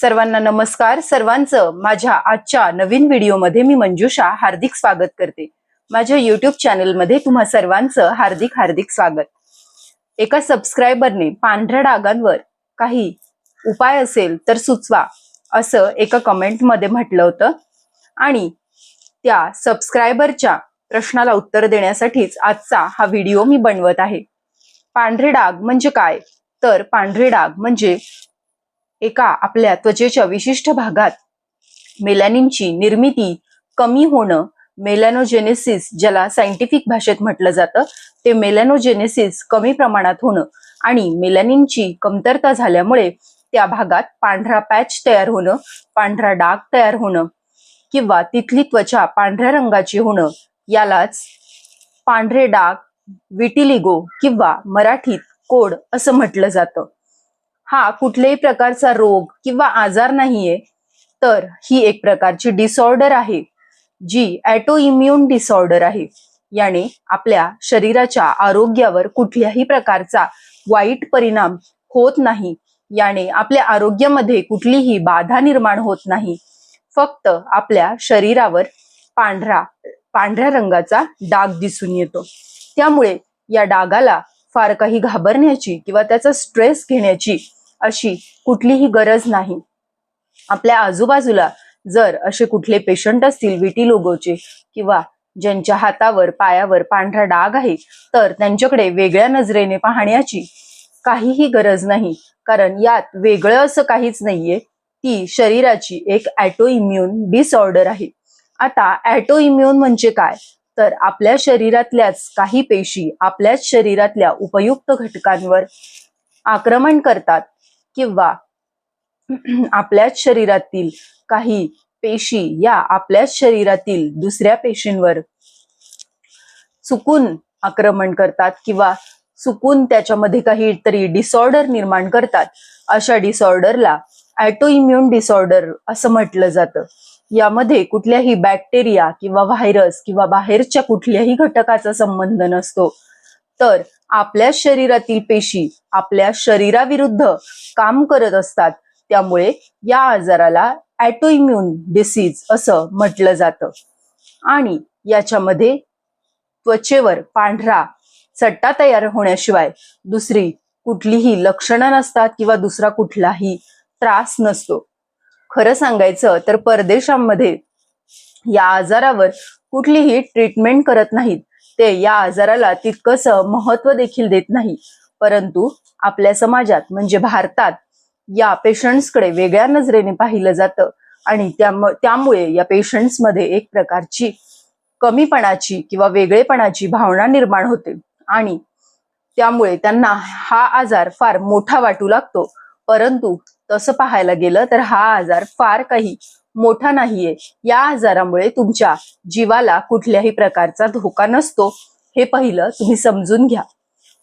सर्वांना नमस्कार. सर्वांचं माझ्या आजच्या नवीन व्हिडिओमध्ये मी मंजुषा हार्दिक स्वागत करते. माझ्या युट्यूब चॅनलमध्ये तुम्हा सर्वांचं हार्दिक हार्दिक स्वागत. एका सबस्क्रायबरने पांढऱ्या डागांवर काही उपाय असेल तर सुचवा असं एका कमेंटमध्ये म्हटलं होतं. आणि त्या सबस्क्रायबरच्या प्रश्नाला उत्तर देण्यासाठीच आजचा हा व्हिडिओ मी बनवत आहे. पांढरे डाग म्हणजे काय? तर पांढरे डाग म्हणजे एका आपल्या त्वचेच्या विशिष्ट भागात मेलॅनिनची निर्मिती कमी होणं मेलॅनोजेनेसिस ज्याला सायंटिफिक भाषेत म्हटलं जातं ते मेलॅनोजेनेसिस कमी प्रमाणात होणं आणि मेलॅनिनची कमतरता झाल्यामुळे त्या भागात पांढरा पॅच तयार होणं पांढरा डाग तयार होणं किंवा तिथली त्वचा पांढऱ्या रंगाची होणं यालाच पांढरे डाग विटिलिगो किंवा मराठीत कोड असं म्हटलं जातं. हा कुठल्याही प्रकारचा रोग किंवा आजार नाहीये तर ही एक प्रकारची डिसऑर्डर आहे जी ॲटो इम्युन डिसऑर्डर आहे. याने आपल्या शरीराच्या आरोग्यावर कुठल्याही प्रकारचा वाईट परिणाम होत नाही. याने आपल्या आरोग्यामध्ये कुठलीही बाधा निर्माण होत नाही. फक्त आपल्या शरीरावर पांढरा पांढऱ्या रंगाचा डाग दिसून येतो. त्यामुळे या डागाला फार काही घाबरण्याची किंवा त्याचा स्ट्रेस घेण्याची अशी कुठलीही गरज नाही. आपल्या आजूबाजूला जर असे कुठले पेशंट असतील विटी लोगोचे किंवा ज्यांच्या हातावर पायावर पांढरा डाग आहे तर त्यांच्याकडे वेगळ्या नजरेने पाहण्याची काहीही गरज नाही. कारण यात वेगळं असं काहीच नाहीये. ती शरीराची एक ॲटो इम्युन डिसऑर्डर आहे. आता ॲटो इम्युन म्हणजे काय? तर आपल्या शरीरातल्याच काही पेशी आपल्याच शरीरातल्या उपयुक्त घटकांवर आक्रमण करतात. किंवा आपल्याच शरीरातील काही पेशी या आपल्याच शरीरातील दुसऱ्या पेशींवर चुकून आक्रमण करतात किंवा चुकून त्याच्यामध्ये काहीतरी डिसऑर्डर निर्माण करतात अशा डिसऑर्डरला ॲटो इम्युन डिसऑर्डर असं म्हटलं जातं. यामध्ये कुठल्याही बॅक्टेरिया किंवा व्हायरस किंवा बाहेरच्या कुठल्याही घटकाचा संबंध नसतो. तर आपल्या शरीरातील पेशी आपल्या शरीराविरुद्ध काम करत असतात. त्यामुळे या आजाराला ॲटोइम्युन डिसीज असं म्हटलं जातं. आणि याच्यामध्ये त्वचेवर पांढरा चट्टा तयार होण्याशिवाय दुसरी कुठलीही लक्षणं नसतात किंवा दुसरा कुठलाही त्रास नसतो. खरं सांगायचं तर परदेशांमध्ये या आजारावर कुठलीही ट्रीटमेंट करत नाहीत. ते या आजाराला तितकंस महत्त्व देखील देत नाही. परंतु आपल्या समाजात म्हणजे भारतात या पेशंट्सकडे वेगळ्या नजरेने पाहिलं जातं आणि त्यामुळे या पेशंट्समध्ये एक प्रकारची कमीपणाची किंवा वेगळेपणाची भावना निर्माण होते. आणि त्यामुळे त्यांना हा आजार फार मोठा वाटू लागतो. परंतु तसं पाहायला गेलं तर हा आजार फार काही मोठा नाहीये. या आजारामुळे तुमच्या जीवाला कुठल्याही प्रकारचा धोका नसतो. हे पहिलं तुम्ही समजून घ्या.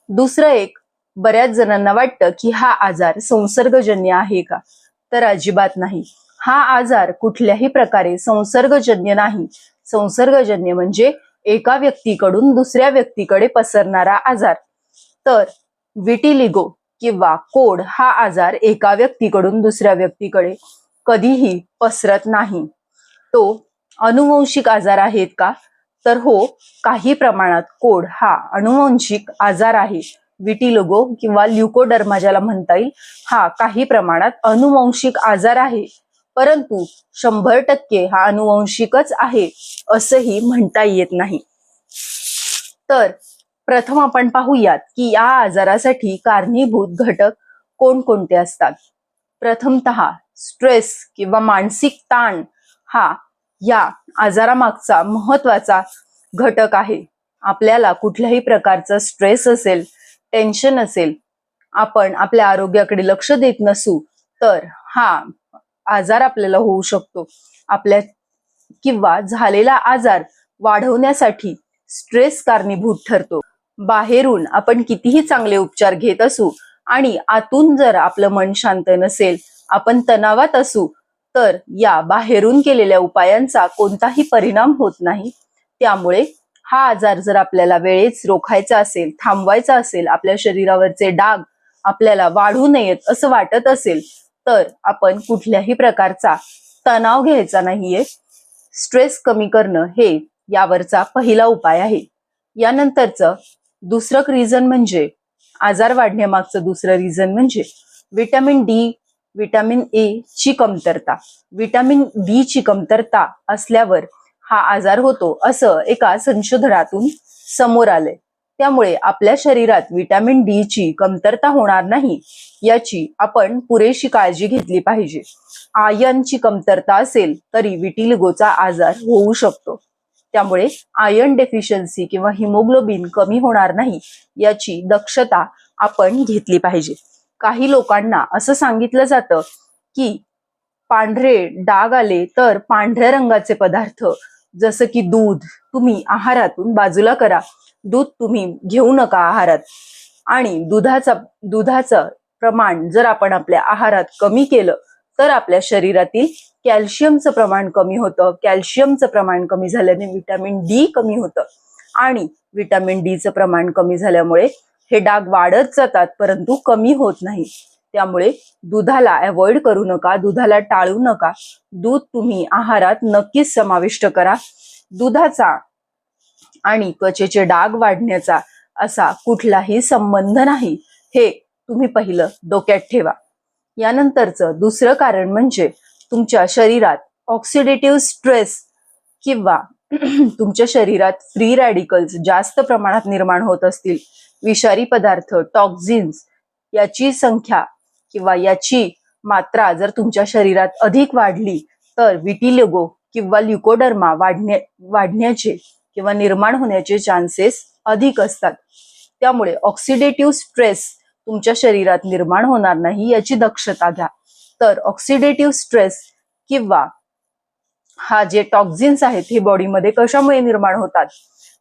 दुसरं एक बऱ्याच जणांना वाटतं की हा आजार संसर्गजन्य आहे का? तर अजिबात नाही. हा आजार कुठल्याही प्रकारे संसर्गजन्य नाही. संसर्गजन्य म्हणजे एका व्यक्तीकडून दुसऱ्या व्यक्तीकडे पसरणारा आजार. तर विटिलिगो किंवा कोड हा आजार एका व्यक्तीकडून दुसऱ्या व्यक्तीकडे कधीही पसरत नाही. तो अनुवंशिक आजार आहेत का? तर हो काही प्रमाणात कोड हा अनुवंशिक आजार आहे. विटिलोगो किंवा ल्युकोडर्मा ज्याला म्हणता येईल हा काही प्रमाणात अनुवंशिक आजार आहे. परंतु शंभर टक्के हा अनुवंशिकच आहे असंही म्हणता येत नाही. तर प्रथम आपण पाहूयात की या आजारासाठी कारणीभूत घटक कोणकोणते असतात? प्रथमतः स्ट्रेस किंवा मानसिक ताण हा या आजारामागचा महत्त्वाचा घटक आहे. आपल्याला कुठल्याही प्रकारचा स्ट्रेस असेल टेन्शन असेल आपण आपल्या आरोग्याकडे लक्ष देत नसू तर हा आजार आपल्याला होऊ शकतो. आपल्या किंवा झालेला आजार वाढवण्यासाठी स्ट्रेस कारणीभूत ठरतो. बाहेरून आपण कितीही चांगले उपचार घेत असू आणि आतून जर आपलं मन शांत नसेल आपण तणावात असू तर या बाहेरून केलेल्या उपायांचा कोणताही परिणाम होत नाही. त्यामुळे हा आजार जर आपल्याला वेळेच रोखायचा असेल थांबवायचा असेल आपल्या शरीरावरचे डाग आपल्याला वाढू नयेत असं वाटत असेल तर आपण कुठल्याही प्रकारचा तणाव घ्यायचा नाहीये. स्ट्रेस कमी करणं हे यावरचा पहिला उपाय आहे. यानंतरचं दुसरं रिझन म्हणजे आजार वाढण्यामागचं दुसरं रिझन म्हणजे विटॅमिन डी विटॅमिन ए ची कमतरता. विटॅमिन डी ची कमतरता असल्यावर हा आजार होतो असं एका संशोधनातून समोर आलंय. त्यामुळे आपल्या शरीरात विटॅमिन डी ची कमतरता होणार नाही याची आपण पुरेशी काळजी घेतली पाहिजे. आयनची कमतरता असेल तरी विटिलिगोचा आजार होऊ शकतो. त्यामुळे आयर्न डेफिशियन्सी किंवा हिमोग्लोबिन कमी होणार नाही याची दक्षता आपण घेतली पाहिजे. काही लोकांना असं सांगितलं जातं की पांढरे डाग आले तर पांढऱ्या रंगाचे पदार्थ जसं की दूध तुम्ही आहारातून बाजूला करा. दूध तुम्ही घेऊ नका आहारात. आणि दुधाचा दुधाचं प्रमाण जर आपण आपल्या आहारात कमी केलं तर आपल्या शरीरातील कॅल्शियमचं प्रमाण कमी होतं कॅल्शियमचं प्रमाण कमी झाल्याने विटॅमिन डी कमी होतं. आणि विटॅमिन डीचं प्रमाण कमी झाल्यामुळे हे डाग वाढत जातात परंतु कमी होत नाही. त्यामुळे दुधाला अवॉइड करू नका दुधाला टाळू नका. दूध तुम्ही आहारात नक्कीच समाविष्ट करा. दुधाचा आणि त्वचेचे डाग वाढण्याचा असा कुठलाही संबंध नाही. हे तुम्ही पहिलं डोक्यात ठेवा. यानंतरचं दुसरं कारण म्हणजे तुमच्या शरीरात ऑक्सिडेटिव्ह स्ट्रेस किंवा तुमच्या शरीरात फ्री रॅडिकल्स जास्त प्रमाणात निर्माण होत असतील विषारी पदार्थ टॉक्झिन्स याची संख्या किंवा याची मात्रा जर तुमच्या शरीरात अधिक वाढली तर विटिलिगो किंवा ल्युकोडर्मा वाढण्या वाढण्याचे किंवा निर्माण होण्याचे चान्सेस अधिक असतात. त्यामुळे ऑक्सिडेटिव्ह स्ट्रेस तुमच्या शरीरात निर्माण होणार नाही याची दक्षता घ्या. तर ऑक्सिडेटिव्ह स्ट्रेस किंवा हा जे टॉक्झिन्स आहेत हे बॉडीमध्ये कशामुळे निर्माण होतात?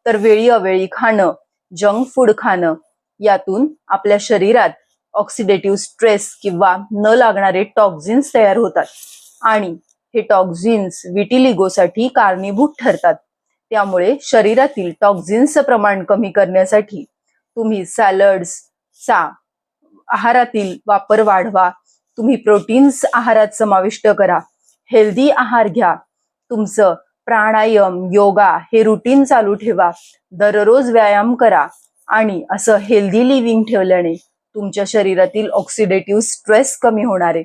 तर वेळी अवेळी खाणं जंक फूड खाणं यातून आपल्या शरीरात ऑक्सिडेटिव्ह स्ट्रेस किंवा न लागणारे टॉक्झिन्स तयार होतात. आणि हे टॉक्झिन्स विटिलिगोसाठी कारणीभूत ठरतात. त्यामुळे शरीरातील टॉक्झिन्सचं प्रमाण कमी करण्यासाठी तुम्ही सॅलड्सचा आहारातील वापर वाढवा. तुम्ही प्रोटीन्स आहारात समाविष्ट करा. हेल्दी आहार घ्या. तुमचं प्राणायाम योगा हे रुटीन चालू ठेवा. दररोज व्यायाम करा आणि असं हेल्दी लिव्हिंग ठेवल्याने तुमच्या शरीरातील ऑक्सिडेटिव्ह स्ट्रेस कमी होणार. आहे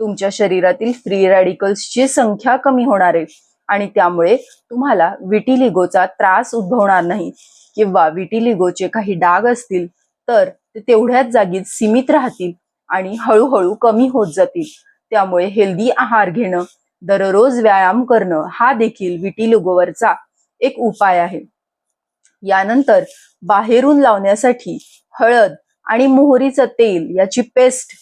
तुमच्या शरीरातील फ्री रॅडिकल्सची संख्या कमी होणार आहे आणि त्यामुळे तुम्हाला विटिलिगोचा त्रास उद्भवणार नाही. किंवा विटिलिगोचे काही डाग असतील तर ते तेवढ्याच जागीत सीमित राहतील. आणि हळूहळू कमी होत जातील. त्यामुळे हेल्दी आहार घेणं दररोज व्यायाम करणं हा देखील विटिलिगोवरचा एक उपाय आहे. यानंतर बाहेरून लावण्यासाठी हळद आणि मोहरीचं तेल याची पेस्ट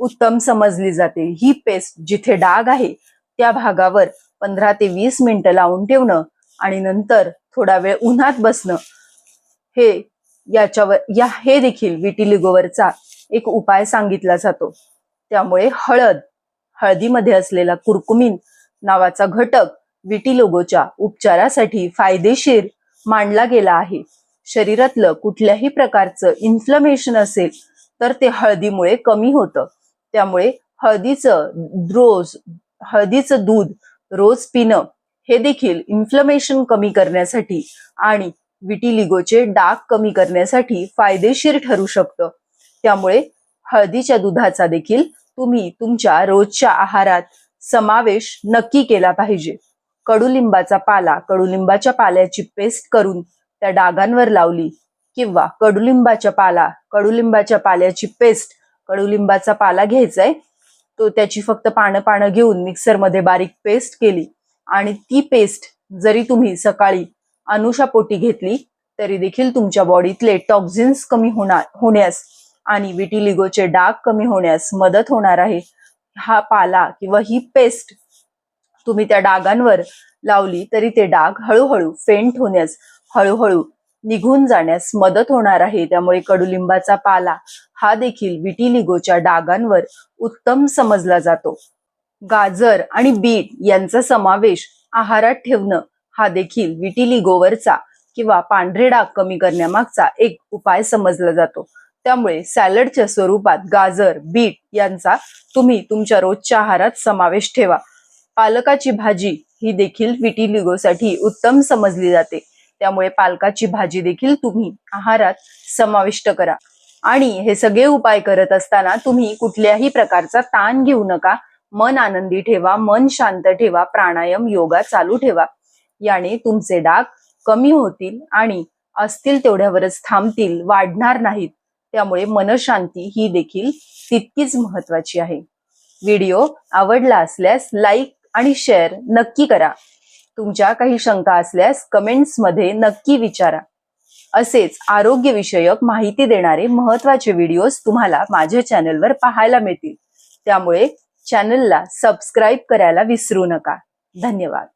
उत्तम समजली जाते. ही पेस्ट जिथे डाग आहे त्या भागावर पंधरा ते वीस मिनिटं लावून ठेवणं आणि नंतर थोडा वेळ उन्हात बसणं हे याच्यावर या हे देखील विटिलिगोवरचा एक उपाय सांगितला जातो. त्यामुळे हळद हळदीमध्ये असलेला कुरकुमीन नावाचा घटक विटिलिगोच्या उपचारासाठी फायदेशीर मानला गेला आहे. शरीरातलं कुठल्याही प्रकारचं इन्फ्लमेशन असेल तर ते हळदीमुळे कमी होतं. त्यामुळे हळदीचं रोज हळदीचं दूध रोज पिणं हे देखील इन्फ्लमेशन कमी करण्यासाठी आणि विटिलिगोचे डाग कमी करण्यासाठी फायदेशीर ठरू शकतं. त्यामुळे हळदीच्या दुधाचा देखील तुम्ही तुमच्या रोजच्या आहारात समावेश नक्की केला पाहिजे. कडुलिंबाचा पाला कडुलिंबाच्या पाल्याची पेस्ट करून त्या डागांवर लावली किंवा कडुलिंबाच्या पाला कडुलिंबाच्या पाल्याची पेस्ट कडुलिंबाचा पाला घ्यायचाय तो त्याची फक्त पानं पानं घेऊन मिक्सरमध्ये बारीक पेस्ट केली आणि ती पेस्ट जरी तुम्ही सकाळी अनुषापोटी घेतली तरी देखील तुमच्या बॉडीतले टॉक्झिन्स कमी होणार होण्यास आणि विटिलिगोचे डाग कमी होण्यास मदत होणार आहे. हा पाला किंवा ही पेस्ट तुम्ही त्या डागांवर लावली तरी ते डाग हळूहळू फेंट होण्यास हळूहळू निघून जाण्यास मदत होणार आहे. त्यामुळे कडुलिंबाचा पाला हा देखील विटिलिगोच्या डागांवर उत्तम समजला जातो. गाजर आणि बीट यांचा समावेश आहारात ठेवणं हा देखील विटिलिगोवरचा किंवा पांढरे डाग कमी करण्यामागचा एक उपाय समजला जातो. त्यामुळे सॅलडच्या स्वरूपात गाजर बीट यांचा तुम्ही तुमच्या रोजच्या आहारात समावेश ठेवा. पालकाची भाजी ही देखील विटिलिगोसाठी उत्तम समजली जाते. त्यामुळे पालकाची भाजी देखील तुम्ही आहारात समाविष्ट करा. आणि हे सगळे उपाय करत असताना तुम्ही कुठल्याही प्रकारचा ताण घेऊ नका. मन आनंदी ठेवा मन शांत ठेवा प्राणायाम योगा चालू ठेवा. याने तुमचे डाग कमी होतील आणि असतील तेवढ्यावरच थांबतील वाढणार नाहीत. त्यामुळे मनशांती ही देखील तितकीच महत्वाची आहे. व्हिडिओ आवडला असल्यास लाईक आणि शेअर नक्की करा. तुमच्या काही शंका असल्यास कमेंट्समध्ये नक्की विचारा. असेच आरोग्यविषयक माहिती देणारे महत्त्वाचे व्हिडिओज तुम्हाला माझ्या चॅनलवर पाहायला मिळतील. त्यामुळे चॅनलला सबस्क्राईब करायला विसरू नका. धन्यवाद.